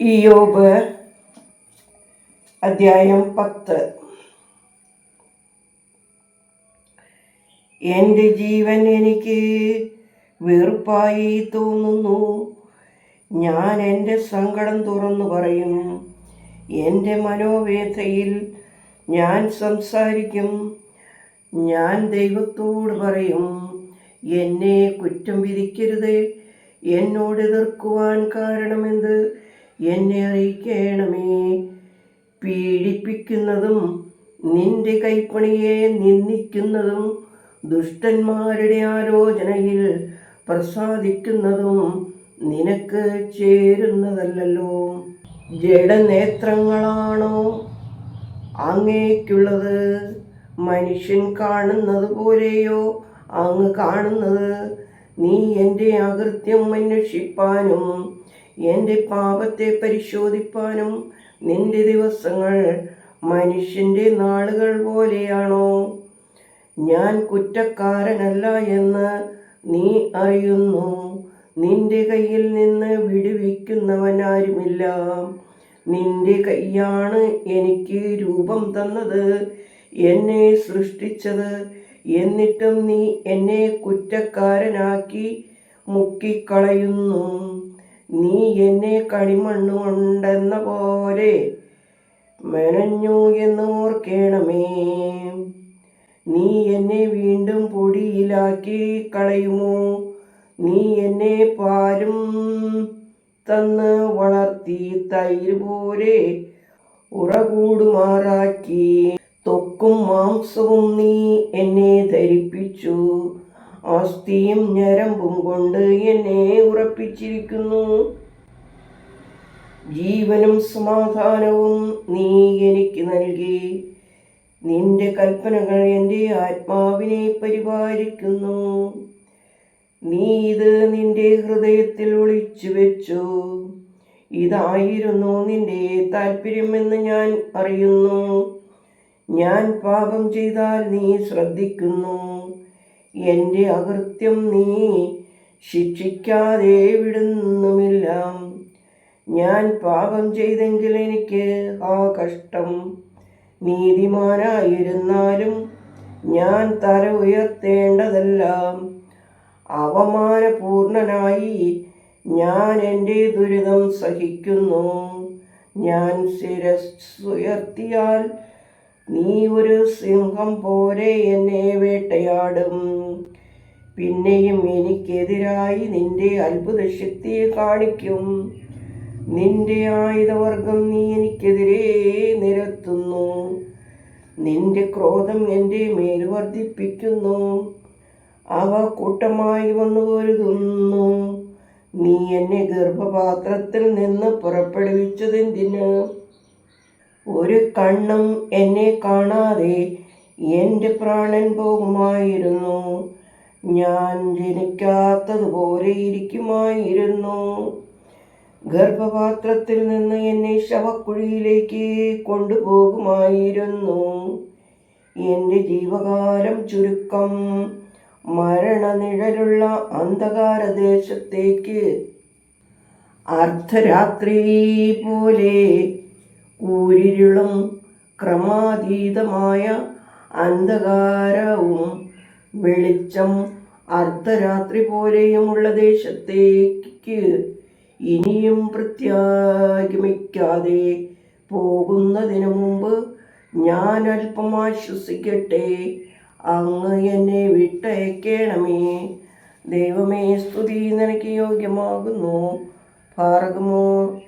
ഇയോബ് അധ്യായം പത്ത്. എന്റെ ജീവൻ എനിക്ക് വെറുപ്പായി തോന്നുന്നു. ഞാൻ എന്റെ സങ്കടം തുറന്നു പറയും. എന്റെ മനോവേദയിൽ ഞാൻ സംസാരിക്കും. ഞാൻ ദൈവത്തോട് പറയും. എന്നെ കുറ്റം വിധിക്കരുത്. എന്നോട് എതിർക്കുവാൻ കാരണമെന്ത്? എന്നെ അറിയിക്കണമേ. പീഡിപ്പിക്കുന്നതും നിന്റെ കൈപ്പണിയെ നിന്ദിക്കുന്നതും ദുഷ്ടന്മാരുടെ ആലോചനയിൽ പ്രസാദിക്കുന്നതും നിനക്ക് ചേരുന്നതല്ലല്ലോ. ജഡനേത്രങ്ങളാണോ അങ്ങേക്കുള്ളത്? മനുഷ്യൻ കാണുന്നത് പോലെയോ അങ്ങ് കാണുന്നത്? നീ എന്റെ അകൃത്യം അന്വേഷിപ്പാനും എന്റെ പാപത്തെ പരിശോധിപ്പാനും നിന്റെ ദിവസങ്ങൾ മനുഷ്യന്റെ നാളുകൾ പോലെയാണോ? ഞാൻ കുറ്റക്കാരനല്ല എന്ന് നീ അറിയുന്നു. നിന്റെ കയ്യിൽ നിന്ന് വിടുവിക്കുന്നവൻ ആരുമില്ല നിന്റെ കൈയാണ് എനിക്ക് രൂപം തന്നത് എന്നെ സൃഷ്ടിച്ചത്. എന്നിട്ടും നീ എന്നെ കുറ്റക്കാരനാക്കി മുക്കിക്കളയുന്നു. നീ എന്നെ കളിമണ്ണ് കൊണ്ടെന്ന പോലെ മെനഞ്ഞു എന്ന് നീ എന്നെ വീണ്ടും പൊടിയിലാക്കി കളയുമോ? നീ എന്നെ പാലും തന്ന് വളർത്തി തൈര് പോലെ ഉറകൂടുമാറാക്കി. തൊക്കും മാംസവും നീ എന്നെ ധരിപ്പിച്ചു. അസ്ഥിയും ഞരമ്പും കൊണ്ട് എന്നെ ഉറപ്പിച്ചിരിക്കുന്നു. ജീവനും സമാധാനവും നീ എനിക്ക് നൽകി. നിന്റെ കൽപ്പനകൾ എന്റെ ആത്മാവിനെ പരിപാലിക്കുന്നു. നീ ഇത് നിന്റെ ഹൃദയത്തിൽ ഒളിച്ചു വെച്ചു. ഇതായിരുന്നു നിന്റെ താല്പര്യമെന്ന് ഞാൻ അറിയുന്നു. ഞാൻ പാപം ചെയ്താൽ നീ ശ്രദ്ധിക്കുന്നു. എന്റെ അകൃത്യം നീ ശിക്ഷിക്കാതെ വിടുന്നുമില്ല. ഞാൻ പാപം ചെയ്തെങ്കിൽ എനിക്ക് ആ കഷ്ടം നീതിമാനായിരുന്നാലും ഞാൻ തല ഉയർത്തേണ്ടതല്ല. അവമാനപൂർണനായി ഞാൻ എന്റെ ദുരിതം സഹിക്കുന്നു. ഞാൻ ശിരസ്സുയർത്തിയാൽ നീ ഒരു സിംഹം പോലെ എന്നെ വേട്ടയാടും. പിന്നെയും എനിക്കെതിരായി നിന്റെ അത്ഭുത ശക്തിയെ കാണിക്കും. നിന്റെ ആയുധവർഗം നീ എനിക്കെതിരെ നിരത്തുന്നു. നിന്റെ ക്രോധം എന്റെ മേൽ വർദ്ധിപ്പിക്കുന്നു. അവ കൂട്ടമായി വന്നു പൊരുതുന്നു. നീ എന്നെ ഗർഭപാത്രത്തിൽ നിന്ന് പുറപ്പെടുവിച്ചതെന്തിന്? ഒരു കണ്ണും എന്നെ കാണാതെ എന്റെ പ്രാണൻ പോകുമായിരുന്നു. ഞാൻ ജനിക്കാത്തതുപോലെ ഇരിക്കുമായിരുന്നു. ഗർഭപാത്രത്തിൽ നിന്ന് എന്നെ ശവക്കുഴിയിലേക്ക് കൊണ്ടുപോകുമായിരുന്നു. എന്റെ ജീവകാലം ചുരുക്കം മരണനിഴലുള്ള അന്ധകാരദേശത്തേക്ക് അർദ്ധരാത്രി പോലെ കൂരിരുളും ക്രമാതീതമായ അന്ധകാരവും വെളിച്ചം അർദ്ധരാത്രി പോലെയുമുള്ള ദേശത്തേക്ക് ഇനിയും പ്രത്യാഗമിക്കാതെ പോകുന്നതിനു മുമ്പ് ഞാൻ അല്പം ആശ്വസിക്കട്ടെ. അങ്ങ് എന്നെ വിട്ടയക്കണമേ. ദൈവമേ സ്തുതി നിനക്ക് യോഗ്യമാകുന്നു. ഭാർഗമോ